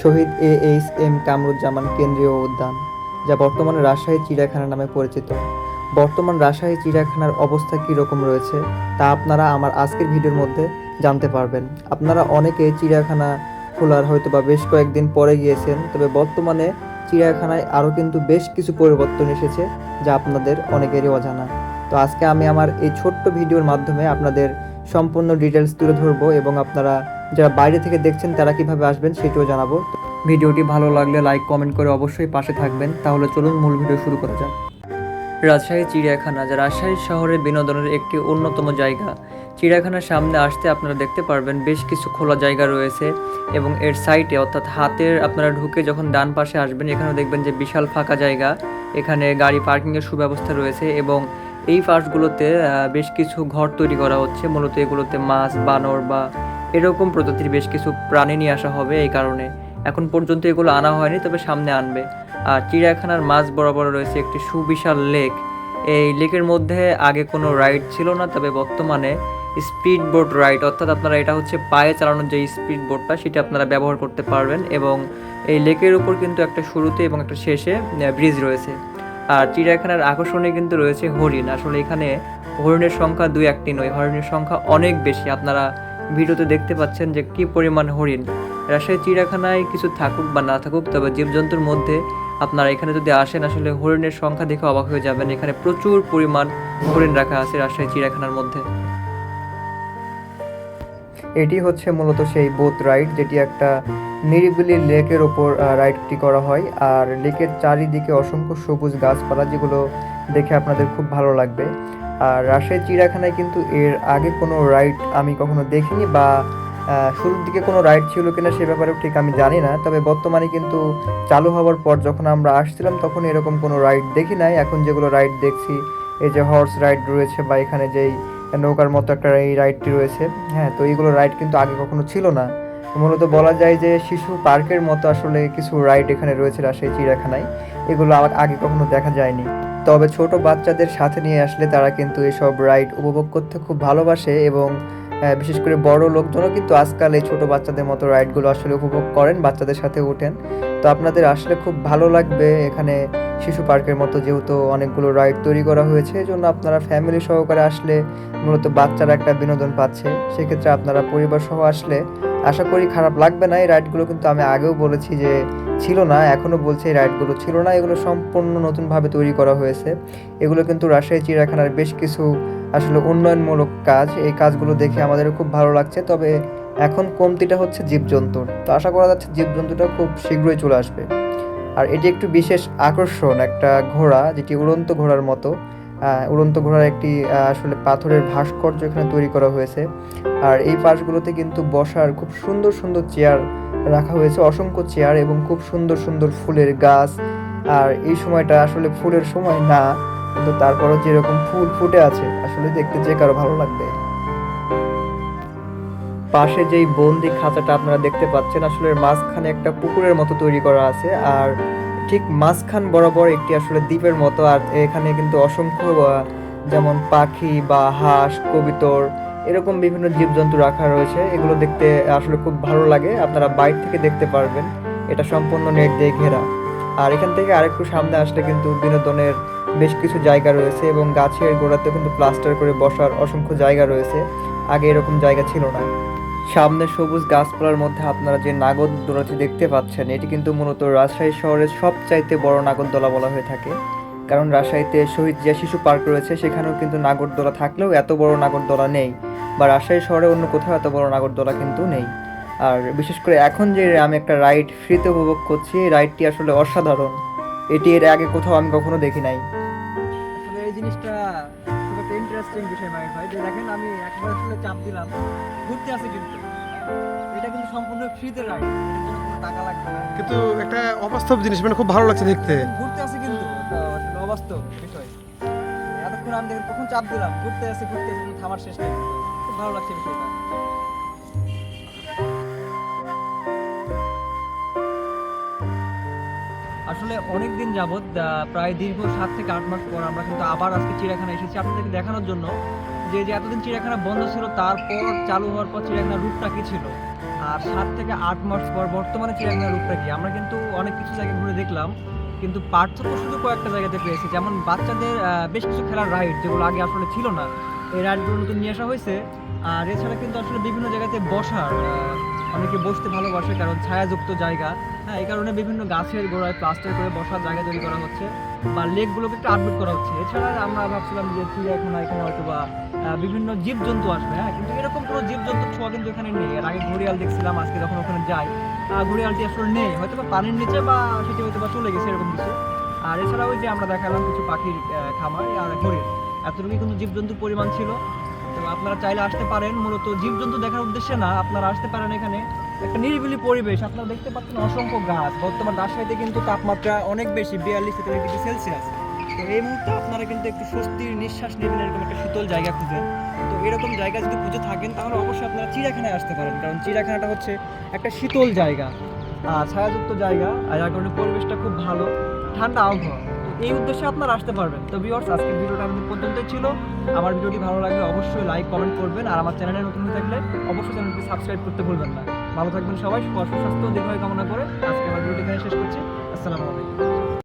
Shahid A H M Kamruzzaman কেন্দ্রীয় উদ্যান, যা বর্তমানে রাজশাহী চিড়িয়াখানা নামে পরিচিত। বর্তমান রাজশাহী চিড়িয়াখানার অবস্থা কী রকম রয়েছে, তা আপনারা আমার আজকের ভিডিওর মধ্যে জানতে পারবেন। আপনারা অনেকে চিড়িয়াখানা খোলার হয়তো বা বেশ কয়েকদিন পরে গিয়েছেন, তবে বর্তমানে চিড়িয়াখানায় আরও কিন্তু বেশ কিছু পরিবর্তন এসেছে, যা আপনাদের অনেকেরই অজানা। তো আজকে আমি আমার এই ছোট্ট ভিডিওর মাধ্যমে আপনাদের সম্পূর্ণ ডিটেলস তুলে ধরবো এবং আপনারা যারা বাইরে থেকে দেখছেন, তারা কীভাবে আসবেন সেটাও জানাব। ভিডিওটি ভালো লাগলে লাইক, কমেন্ট করে অবশ্যই পাশে থাকবেন। তাহলে চলুন মূল ভিডিও শুরু করা যাক। রাজশাহী, চিড়িয়াখানা, যা রাজশাহী শহরের বিনোদনের একটি অন্যতম জায়গা। চিড়িয়াখানার সামনে আসতে আপনারা দেখতে পারবেন, বেশ কিছু খোলা জায়গা রয়েছে এবং এর সাইডে, অর্থাৎ হাতের আপনারা ঢুকে যখন ডান পাশে আসবেন এখানে দেখবেন যে বিশাল ফাঁকা জায়গা। এখানে গাড়ি পার্কিংয়ের সুব্যবস্থা রয়েছে এবং এই পার্কগুলোতে বেশ কিছু ঘর তৈরি করা হচ্ছে। মূলত এগুলোতে মাছ, বানর বা এরকম প্রজাতির বেশ কিছু প্রাণী নিয়ে আসা হবে এই কারণে। এখন পর্যন্ত এগুলো আনা হয়নি, তবে সামনে আনবে। আর চিড়িয়াখানার মাঝ বরাবর রয়েছে একটি সুবিশাল লেক। এই লেকের মধ্যে আগে কোনো রাইড ছিল না, তবে বর্তমানে স্পিড বোট রাইড, অর্থাৎ আপনারা এটা হচ্ছে পায়ে চালানোর যে স্পিড বোটটা সেটা আপনারা ব্যবহার করতে পারবেন। এবং এই লেকের উপর কিন্তু একটা শুরুতে এবং একটা শেষে ব্রিজ রয়েছে। আর চিড়িয়াখানার আকর্ষণে কিন্তু রয়েছে হরিণ। আসলে এখানে হরিণের সংখ্যা দুই একটি নয়, হরিণের সংখ্যা অনেক বেশি। আপনারা ভিডিওতে দেখতে পাচ্ছেন যে কি পরিমাণ হরিণ। রাজশাহী, চিড়িয়াখানায় কিছু থাকুক বা না থাকুক, তবে জীবজন্তুর মধ্যে আপনারা এখানে যদি আসেন, আসলে হরিণের সংখ্যা দেখে অবাক হয়ে যাবেন। এখানে প্রচুর পরিমাণ হরিণ রাখা আছে রাজশাহী, চিড়িয়াখানার মধ্যে। এটি হচ্ছে মূলত সেই বোট রাইড যেটি একটা নিরিবিলি লেকের ওপর রাইডটি করা হয়। আর লেকের চারিদিকে অসংখ্য সবুজ গাছপালা, যেগুলো দেখে আপনাদের খুব ভালো লাগবে। আর রাজশাহী চিড়িয়াখানায় কিন্তু এর আগে কোনো রাইড আমি কখনো দেখিনি বা শুরুর দিকে কোনো রাইড ছিল কিনা সে ব্যাপারেও ঠিক আমি জানি না। তবে বর্তমানে কিন্তু চালু হওয়ার পর যখন আমরা আসছিলাম তখন এরকম কোনো রাইড দেখি নাই। এখন যেগুলো রাইড দেখছি, এই যে হর্স রাইড রয়েছে বা এখানে যেই নৌকার মতো একটা এই রাইডটি রয়েছে হ্যাঁ তো এইগুলো রাইড কিন্তু আগে কখনো ছিল না। মূলত বলা যায় যে শিশু পার্কের মতো আসলে কিছু রাইড এখানে রয়েছে রাজশাহী চিড়িয়াখানায়। এগুলো আগে কখনো দেখা যায়নি। তবে ছোট বাচ্চাদের সাথে নিয়ে আসলে তারা কিন্তু এসব রাইড উপভোগ করতে খুব ভালোবাসে এবং বিশেষ করে বড় লোকজনও কিন্তু আজকাল এই ছোট বাচ্চাদের মতো রাইডগুলো আসলে উপভোগ করেন, বাচ্চাদের সাথে ওঠেন। তো আপনাদের আসলে খুব ভালো লাগবে এখানে শিশু পার্কের মতো যেহেতু অনেকগুলো রাইড তৈরি করা হয়েছে এই জন্য আপনারা ফ্যামিলি সহকারে আসলে মূলত বাচ্চারা একটা বিনোদন পাচ্ছে। সেক্ষেত্রে আপনারা পরিবার সহ আসলে আশা করি খারাপ লাগবে না, এই রাইডগুলো কিন্তু আমি আগেও বলেছি যে ছিল না এখনও বলছি এই রাইডগুলো ছিল না, এগুলো সম্পূর্ণ নতুনভাবে তৈরি করা হয়েছে। এগুলো কিন্তু রাজশাহী, চিড়িয়াখানার বেশ কিছু আসলে উন্নয়নমূলক কাজ, এই কাজগুলো দেখে আমাদের খুব ভালো লাগছে, তবে এখন কমতিটা হচ্ছে জীবজন্তুর তো আশা করা যাচ্ছে জীবজন্তুটা খুব শীঘ্রই চলে আসবে। আর এটি একটু বিশেষ আকর্ষণ, একটা ঘোড়া, যেটি উড়ন্ত ঘোড়ার মতো। উড়ন্ত ঘোড়ার একটি আসলে পাথরের ভাস্কর্য এখানে তৈরি করা হয়েছে। আর এই পাশগুলোতে কিন্তু বসার খুব সুন্দর সুন্দর চেয়ার রাখা হয়েছে, অসংখ্য চেয়ার এবং খুব সুন্দর সুন্দর ফুলের গাছ। আর এই সময়টা আসলে ফুলের সময় না, কিন্তু তারপরও যেরকম ফুল ফুটে আছে, আসলে দেখতে যে কারও ভালো লাগবে। পাশে যেই বন্দি খাঁচাটা আপনারা দেখতে পাচ্ছেন, আসলে মাঝখানে একটা পুকুরের মতো তৈরি করা আছে। আর ঠিক মাঝখান বরাবর একটি আসলে দ্বীপের মতো, আর এখানে কিন্তু অসংখ্য যেমন পাখি বা হাঁস, কবিতর, এরকম বিভিন্ন জীবজন্তু রাখা রয়েছে। এগুলো দেখতে আসলে খুব ভালো লাগে, আপনারা বাইরে থেকে দেখতে পারবেন। এটা সম্পূর্ণ নেট দিয়ে ঘেরা। আর এখান থেকে আরেকটু সামনে আসলে কিন্তু বিনোদনের বেশ কিছু জায়গা রয়েছে এবং গাছের গোড়াতে কিন্তু প্লাস্টার করে বসার অসংখ্য জায়গা রয়েছে। আগে এরকম জায়গা ছিল না। সামনে সবুজ গাছপালার মধ্যে আপনারা যে নাগরদোলাটি দেখতে পাচ্ছেন, এটি কিন্তু মূলত রাজশাহী শহরের সবচাইতে বড় নাগরদোলা বলা হয়ে থাকে। কারণ রাজশাহীতে শহীদ জিয়া শিশু পার্ক রয়েছে, সেখানেও কিন্তু নাগরদোলা থাকলেও এত বড় নাগরদোলা নেই। বা রাজশাহী শহরে অন্য কোথাও এত বড় নাগরদোলা কিন্তু নেই। আর বিশেষ করে এখন যে আমি একটা রাইড ফ্রিতে উপভোগ করছি, এই রাইডটি আসলে অসাধারণ। এটি এর আগে কোথাও আমি কখনো দেখি নাই। জিনিসটা ইন্টারেস্টিং বিষয় মাইক ভাই। যে দেখেন আমি একবার আসলে চাপ দিলাম। ঘুরতে আসি কিন্তু। এটা কিন্তু সম্পূর্ণ ফ্রিতে রাইড টাকা লাগবে না। কিন্তু একটা অবাস্তব জিনিস মানে খুব ভালো লাগছে দেখতে। ঘুরতে আসি কিন্তু। অবাস্তব বিষয়। এতক্ষণ আমি দেখেন কখন চাপ দিলাম। ঘুরতে আসি ঘুরতে কিন্তু থামার শেষ নেই। খুব ভালো লাগছে বিষয়টা। আসলে অনেক দিন যাবৎ প্রায় দীর্ঘ সাত থেকে আট মাস পর আমরা কিন্তু আবার আজকে চিড়িয়াখানা এসেছি আপনাদেরকে দেখানোর জন্য। যে যে এতদিন চিড়িয়াখানা বন্ধ ছিল, তারপর চালু হওয়ার পর চিড়িয়াখানার রূপটা কি ছিল? আর সাত থেকে আট মাস পর বর্তমানে চিড়িয়াখানার রূপটা কি? আমরা কিন্তু অনেক কিছু জায়গা ঘুরে দেখলাম, কিন্তু পার্থক্য শুধু কয়েকটা জায়গাতে পেয়েছি। যেমন বাচ্চাদের বেশ কিছু খেলার রাইড, যেগুলো আগে আসলে ছিল না। এই রাইডগুলো নতুন নিয়ে আসা হয়েছে। আর এছাড়া কিন্তু আসলে বিভিন্ন জায়গাতে বসার অনেকে বসতে ভালোবাসে, কারণ ছায়াযুক্ত জায়গা। হ্যাঁ এই কারণে বিভিন্ন গাছের গোড়ায় প্লাস্টার করে বসার জায়গা তৈরি করা হচ্ছে বা লেকগুলোকে একটু আপডেট করা হচ্ছে। এছাড়া আমরা ভাবছিলাম যে চিড়িয়াখানা এখানে হয়তো বা বিভিন্ন জীবজন্তু আসবে। হ্যাঁ কিন্তু এরকম কোনো জীবজন্তু ছোঁয়া কিন্তু এখানে নেই। এর আগে ঘড়িয়াল দেখছিলাম, আজকে যখন ওখানে যাই ঘড়িয়ালটি আসলে নেই। হয়তো বা পানির নিচে বা সেটি হয়তো বা চলে গেছে এরকম কিছু। আর এছাড়া ওই যে আমরা দেখালাম কিছু পাখির খামার আর হরিণ এতটুকুই কিন্তু জীবজন্তুর পরিমাণ ছিল। আপনারা চাইলে আসতে পারেন, মূলত জীবজন্তু দেখার উদ্দেশ্যে না, আপনারা আসতে পারেন এখানে। একটা নিরিবিলি পরিবেশ, আপনারা দেখতে পাচ্ছেন অসংখ্য গাছ। বর্তমান রাজশাহীতে কিন্তু তাপমাত্রা অনেক বেশি, বিয়াল্লিশ তেতাল্লিশ ডিগ্রি সেলসিয়াস। তো এই মুহূর্তে আপনারা কিন্তু একটু স্বস্তির নিঃশ্বাস নেবেন এরকম একটা শীতল জায়গা খুঁজে। তো এরকম জায়গা যদি খুঁজে থাকেন, তাহলে অবশ্যই আপনারা চিড়িয়াখানায় আসতে পারেন। কারণ চিড়িয়াখানাটা হচ্ছে একটা শীতল জায়গা আর ছায়াযুক্ত জায়গা, আর যার কারণে পরিবেশটা খুব ভালো। ঠান্ডা আবহাওয়া। এই উদ্দেশ্যে আপনারা আসতে পারবেন। তো ভিউয়ার্স আজকের ভিডিওটা আমাদের পর্যন্তই ছিল। আমার ভিডিওটি ভালো লাগলে অবশ্যই লাইক কমেন্ট করবেন। আর আমার চ্যানেলে নতুন হয়ে থাকলে অবশ্যই চ্যানেলটি সাবস্ক্রাইব করতে ভুলবেন না। ভালো থাকবেন সবাই সুস্বাস্থ্য দীর্ঘায় কামনা করে আজকে আমার ভিডিওটি এখানে শেষ করছি। আসসালামু আলাইকুম।